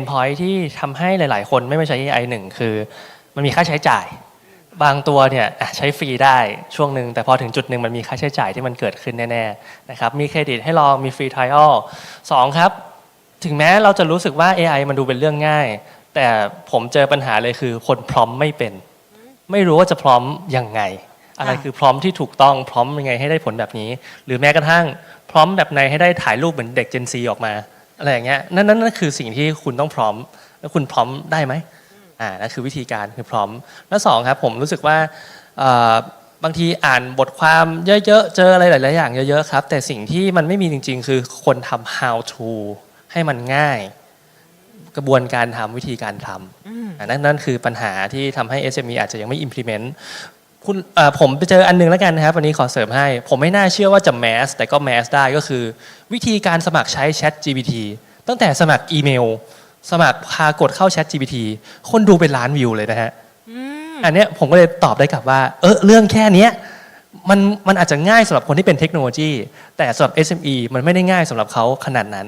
นพอยที่ทำให้หลาย ๆ คนไม่มาใช้ AI หนึ่งคือ มันมีค่าใช้จ่าย บางตัวเนี่ยอะใช้ฟรีได้ช่วงหนึ่งแต่พอถึงจุดหนึ่งมันมีค่าใช้จ่ายที่มันเกิดขึ้นแน่ ๆ นะครับ มีเครดิตให้ลองมีฟรีทริอัลสองครับ ถึงแม้เราจะรู้สึกว่า AI มันดูเป็นเรื่องง่าย แต่ผมเจอปัญหาเลยคือคนพร้อมไม่เป็น ไม่รู้ว่าจะพร้อมยังไงอะไรอะคือพร้อมที่ถูกต้องพร้อมยังไงให้ได้ผลแบบนี้ หรือแม้กระทั่งพร้อมแบบไหนให้ได้ถ่ายรูปเหมือนเด็ก Gen Z ออกมา อะไรอย่างเงี้ยนั่นนั่นนั่นคือสิ่งที่คุณต้องพร้อม แล้วคุณพร้อมได้ไหมอ่านั่นคือวิธีการคือพร้อม แล้วสองครับผมรู้สึกว่าเอ่อบางทีอ่านบทความเยอะๆ เจออะไรหลายๆอย่างเยอะๆครับ แต่สิ่งที่มันไม่มีจริง ๆ คือคนทำ how to ให้มันง่าย กระบวนการทำวิธีการทำอ่านั่นนั่นคือปัญหาที่ทำให้ SME อาจจะยังไม่ implement คุณเอ่อผมไปเจออันหนึงแล้วกันนะครับวันนี้ขอเสริมให้ ผมไม่น่าเชื่อว่าจะแมสแต่ก็แมสได้ก็คือ วิธีการสมัครใช้ Chat GPT ตั้งแต่สมัครอีเมล สมัครพากดเข้า Chat GPT คนดูเป็นล้านวิวเลยนะฮะอันเนี้ยผมก็เลยตอบได้กลับว่า เออเรื่องแค่เนี้ยมันมันอาจจะง่ายสำหรับคนที่เป็นเทคโนโลยี แต่สำหรับ SME มันไม่ได้ง่ายสำหรับเขาขนาดนั้น